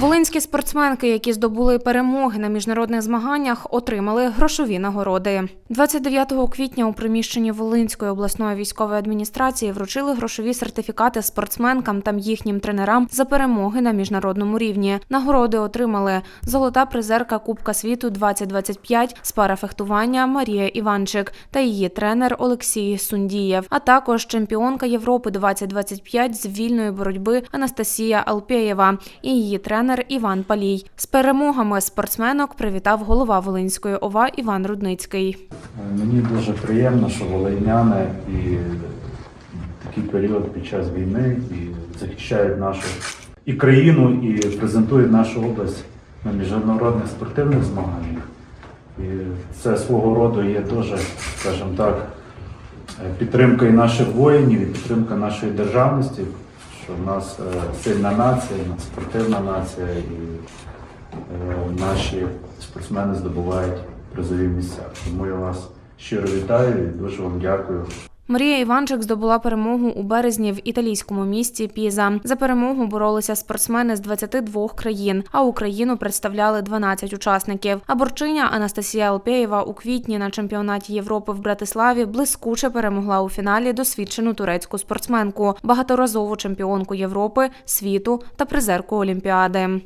Волинські спортсменки, які здобули перемоги на міжнародних змаганнях, отримали грошові нагороди. 29 квітня у приміщенні Волинської обласної військової адміністрації вручили грошові сертифікати спортсменкам та їхнім тренерам за перемоги на міжнародному рівні. Нагороди отримали золота призерка Кубка світу 2025 з парафехтування Марія Іванчик та її тренер Олексій Сундієв, а також чемпіонка Європи 2025 з вільної боротьби Анастасія Алпєєва і її тренер Іван Палій. З перемогами спортсменок привітав голова Волинської ОВА Іван Рудницький. Мені дуже приємно, що волиняни і такий період під час війни і захищають нашу і країну, і презентують нашу область на міжнародних спортивних змаганнях. І це свого роду є дуже, скажімо так, підтримка і наших воїнів, і підтримка нашої державності, що в нас е, сильна нація, спортивна нація, і е, наші спортсмени здобувають призові місця. Тому я вас щиро вітаю і дуже вам дякую. Марія Іванчик здобула перемогу у березні в італійському місті Піза. За перемогу боролися спортсмени з 22 країн, а Україну представляли 12 учасників. А борчиня Анастасія Алпєєва у квітні на чемпіонаті Європи в Братиславі блискуче перемогла у фіналі досвідчену турецьку спортсменку, багаторазову чемпіонку Європи, світу та призерку Олімпіади.